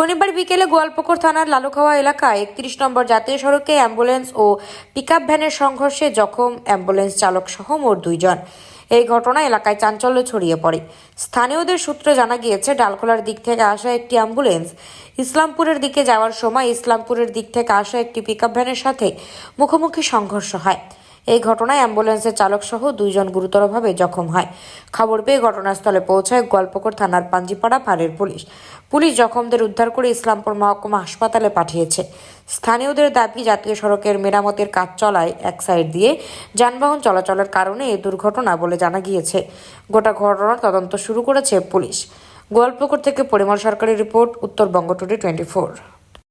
শনিবার বিকেলে গোয়ালপুকুর থানার লালুখাওয়া এলাকায় একত্রিশ নম্বর জাতীয় সড়কে অ্যাম্বুলেন্স ও পিকআপ ভ্যানের সংঘর্ষে জখম অ্যাম্বুলেন্স চালক সহ মোট দুইজন। এই ঘটনা এলাকায় চাঞ্চল্য ছড়িয়ে পড়ে। স্থানীয়দের সূত্রে জানা গিয়েছে, ডালখোলার দিক থেকে আসা একটি অ্যাম্বুলেন্স ইসলামপুরের দিকে যাওয়ার সময় ইসলামপুরের দিক থেকে আসা একটি পিকআপ ভ্যানের সাথে মুখোমুখি সংঘর্ষ হয়। এই ঘটনায় অ্যাম্বুলেন্সের চালক সহ দুইজন গুরুতরভাবে জখম হয়। খবর পেয়ে ঘটনাস্থলে পৌঁছায় গোয়ালপুকুর থানার পাঞ্জিপাড়া ফাঁড়ের পুলিশ। পুলিশ জখমদের উদ্ধার করে ইসলামপুর মহকুমা হাসপাতালে পাঠিয়েছে। স্থানীয়দের দাবি, জাতীয় সড়কের মেরামতের কাজ চলায় এক সাইড দিয়ে যানবাহন চলাচলের কারণে এই দুর্ঘটনা বলে জানা গিয়েছে। গোটা ঘটনার তদন্ত শুরু করেছে পুলিশ। গোয়ালপুকুর থেকে পরিমল সরকারি report, Uttarbanga today twenty four.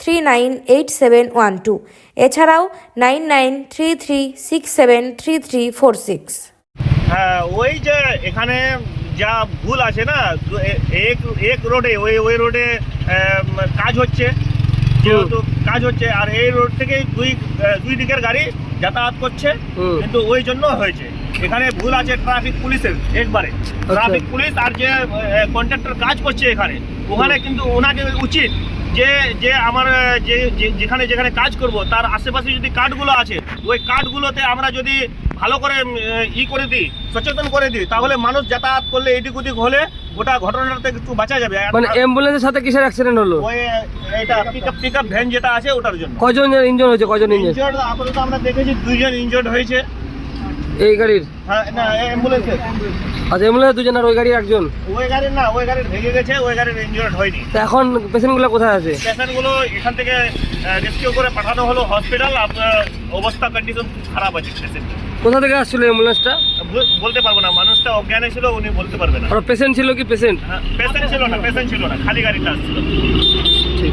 three nine eight seven one two এছাড়াও nine nine three three six seven three three four six হ্যাঁ ওই যে এখানে যা ভুল আছে না এক এক রোডে ওই ওই রোডে কাজ হচ্ছে। যেহেতু কাজ হচ্ছে আর এই রোড থেকে দুই দুই দিকের গাড়ি যাতায়াত করছে। কিন্তু ওই জন্য হয়েছে। এখানে ভুল আছে ট্রাফিক পুলিশের একবারে। ট্রাফিক পুলিশ আর যে কন্ট্রাক্টর কাজ করছে এখানে ওখানে কিন্তু ওনাকে উচিত যে যে আমার যে যেখানে যেখানে কাজ করব তার আশেপাশে যদি কার্ডগুলো আছে ওই কার্ডগুলোতে আমরা যদি ভালো করে ই করে দিই সচেতন করে দিই তাহলে মানুষ যাতায়াত করলে এদিক ওদিক হলে গোটা ঘটনাটা একটু বাঁচা যাবে। মানে অ্যাম্বুলেন্সের সাথে কিসের অ্যাক্সিডেন্ট হলো? ওই এটা পিকআপ পিকআপ ভ্যান যেটা আছে ওটার জন্য। কজন ইঞ্জিন হয়েছে? কজন ইঞ্জিন আপাতত আমরা দেখেছি দুইজন ইনজয়ার্ড হয়েছে। এই গাড়ির? হ্যাঁ না অ্যাম্বুলেন্সে আচ্ছা অ্যাম্বুলেন্স দুজন আর ওই গাড়ির একজন? ওই গাড়ির না ওই গাড়ির ভেঙে গেছে ওই গাড়ির ইনজয়ার্ড হয়নি। তো এখন পেশেন্টগুলো কোথায় আছে? পেশেন্টগুলো এখান থেকে রেস্কিউ করে পাঠানো হলো হসপিটাল আপনার অবস্থা কন্ডিশন খারাপ আছে পেশেন্ট কোথা থেকে আসছিল অ্যাম্বুলেন্সটা বলতে পারব না মানুষটা অজ্ঞানে ছিল উনি বলতে পারবে না। আর পেশেন্ট ছিল কি পেশেন্ট পেশেন্ট ছিল না পেশেন্ট ছিল না খালি গাড়িটা আসছিল। ঠিক।